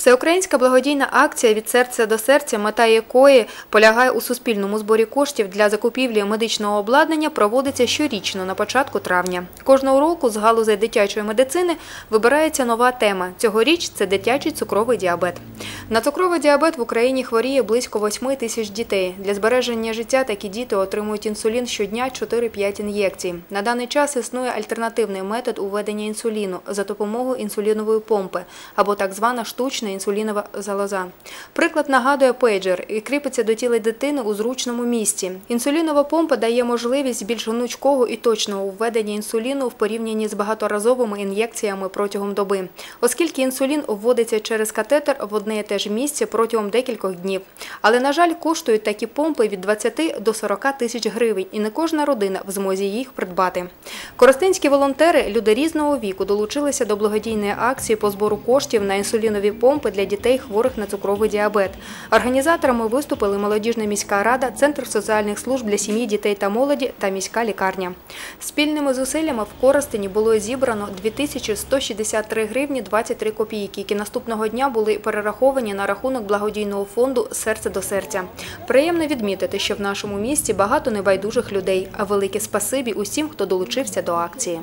Всеукраїнська благодійна акція від серця до серця, мета якої полягає у суспільному зборі коштів для закупівлі медичного обладнання, проводиться щорічно на початку травня. Кожного року з галузей дитячої медицини вибирається нова тема. Цьогоріч це дитячий цукровий діабет. На цукровий діабет в Україні хворіє близько 8 тисяч дітей. Для збереження життя такі діти отримують інсулін щодня 4-5 ін'єкцій. На даний час існує альтернативний метод уведення інсуліну за допомогою інсулінової помпи або так звана штучна інсулінова залоза. Приклад нагадує пейджер і кріпиться до тіла дитини у зручному місці. Інсулінова помпа дає можливість більш гнучкого і точного введення інсуліну в порівнянні з багаторазовими ін'єкціями протягом доби, оскільки інсулін вводиться через катетер в одне і те ж місце протягом декількох днів. Але, на жаль, коштують такі помпи від 20 до 40 тисяч гривень, і не кожна родина в змозі їх придбати. Коростенські волонтери, люди різного віку, долучилися до благодійної акції по збору коштів на інсулінові помпи для дітей, хворих на цукровий діабет. Організаторами виступили молодіжна міська рада, центр соціальних служб для сім'ї, дітей та молоді та міська лікарня. Спільними зусиллями в Коростені було зібрано 2163 гривні 23 копійки, які наступного дня були перераховані на рахунок благодійного фонду Серце до серця. Приємно відмітити, що в нашому місті багато небайдужих людей, а велике спасибі усім, хто долучився до акції.